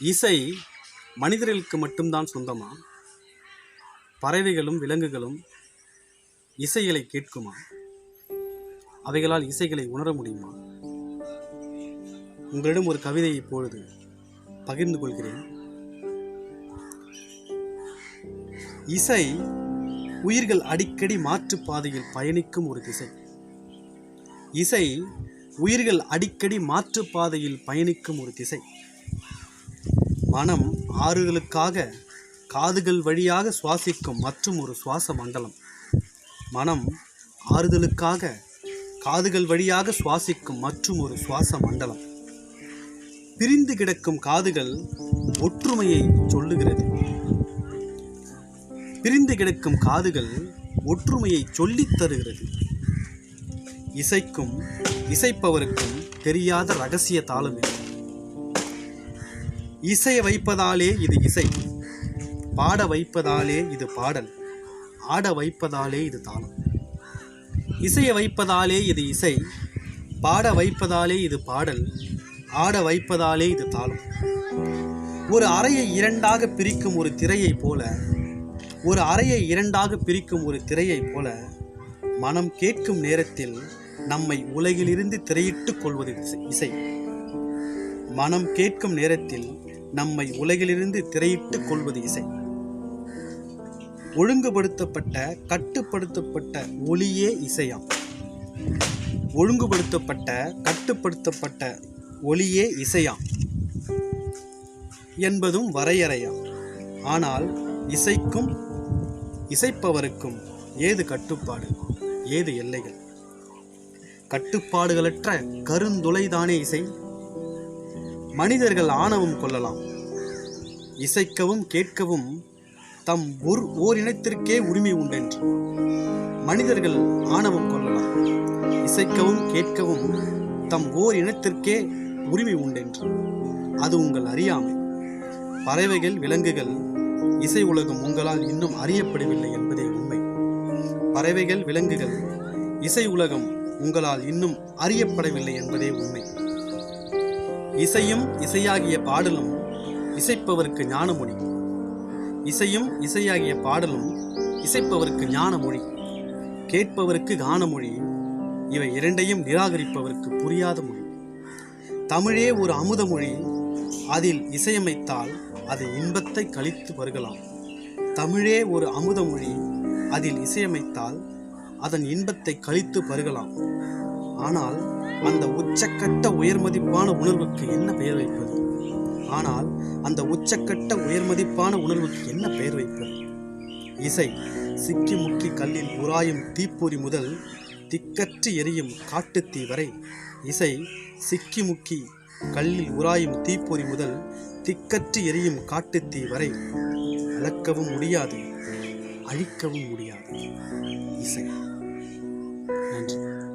இசை மனிதர்களுக்கு மட்டும்தான் சொந்தமா? பறவைகளும் விலங்குகளும் இசைகளை கேட்குமா? அவைகளால் இசைகளை உணர முடியுமா? உங்களிடம் ஒரு கவிதையை இப்பொழுது பகிர்ந்து கொள்கிறேன். இசை உயிர்கள் அடிக்கடி மாற்றுப் பாதையில் பயணிக்கும் ஒரு திசை. இசை உயிர்கள் அடிக்கடி மாற்றுப் பாதையில் பயணிக்கும் ஒரு திசை. மனம் ஆறுதலுக்காக காதுகள் வழியாக சுவாசிக்கும் மற்றும் ஒரு சுவாச மண்டலம் மனம் ஆறுதலுக்காக காதுகள் வழியாக சுவாசிக்கும் மற்றும் ஒரு சுவாச மண்டலம் பிரிந்து கிடக்கும் காதுகள் ஒற்றுமையை சொல்லுகிறது. பிரிந்து கிடக்கும் காதுகள் ஒற்றுமையை சொல்லித் தருகிறது. இசைக்கும் இசைப்பவருக்கும் தெரியாத ரகசிய தாளம் இது. இசைய வைப்பதாலே இது இசை. பாட வைப்பதாலே இது பாடல். ஆட வைப்பதாலே இது தாளம். இசைய வைப்பதாலே இது இசை. பாட வைப்பதாலே இது பாடல். ஆட வைப்பதாலே இது தாளம். ஒரு அறையை இரண்டாக பிரிக்கும் ஒரு திரையைப் போல ஒரு அறையை இரண்டாக பிரிக்கும் ஒரு திரையைப் போல மனம் கேட்கும் நேரத்தில் நம்மை உலகிலிருந்து திரையிட்டுக் கொள்வது இசை- இசை. மனம் கேட்கும் நேரத்தில் நம்மை உலகிலிருந்து திரையிட்டுக் கொள்வது இசை. ஒழுங்குபடுத்தப்பட்ட கட்டுப்படுத்தப்பட்ட ஒளியே இசையாம். ஒழுங்குபடுத்தப்பட்ட கட்டுப்படுத்தப்பட்ட ஒளியே இசையாம் என்பதும் வரையறையாம். ஆனால் இசைக்கும் இசைப்பவருக்கும் ஏது கட்டுப்பாடு ஏது எல்லைகள்? கட்டுப்பாடுகளற்ற கருந்துளைதானே இசை? மனிதர்கள் ஆணவம் கொள்ளலாம். இசைக்கவும் கேட்கவும் தம் ஒரு ஓர் இனத்திற்கே உரிமை உண்டென்று. மனிதர்கள் ஆணவம் கொள்ளலாம். இசைக்கவும் கேட்கவும் தம் ஓர் இனத்திற்கே உரிமை உண்டென்று. அது உங்கள் அறியாமை. பறவைகள் விலங்குகள் இசை உலகம் உங்களால் இன்னும் அறியப்படவில்லை என்பதே உண்மை. பறவைகள் விலங்குகள் இசை உலகம் உங்களால் இன்னும் அறியப்படவில்லை என்பதே உண்மை. இசையும் இசையாகிய பாடலும் இசைப்பவருக்கு ஞானமொழி. இசையும் இசையாகிய பாடலும் இசைப்பவருக்கு ஞானமொழி. கேட்பவருக்கு கானமொழி. இவை இரண்டையும் நிராகரிப்பவருக்கு புரியாத மொழி. தமிழே ஒரு அமுத மொழி அதில் இசையமைத்தால் அது இன்பத்தை கழித்து வருகலாம். தமிழே ஒரு அமுத மொழி அதில் இசையமைத்தால் அதன் இன்பத்தை கழித்து பருகலாம் ஆனால் அந்த உச்சக்கட்ட உயர்மதிப்பான உணர்வுக்கு என்ன பெயர் வைப்பது? ஆனால் அந்த உச்சக்கட்ட உயர்மதிப்பான உணர்வுக்கு என்ன பெயர் வைப்பது? இசை சிக்கி முக்கி கல்லில் உராயும் தீப்பொறி முதல் திக்கற்று எரியும் காட்டுத்தீ வரை இசை சிக்கி முக்கி கல்லில் உராயும் தீப்பொறி முதல் திக்கற்று எரியும் காட்டுத்தீ வரை அளக்கவும் முடியாது அழிக்கவும் முடியாது. இசை. நன்றி.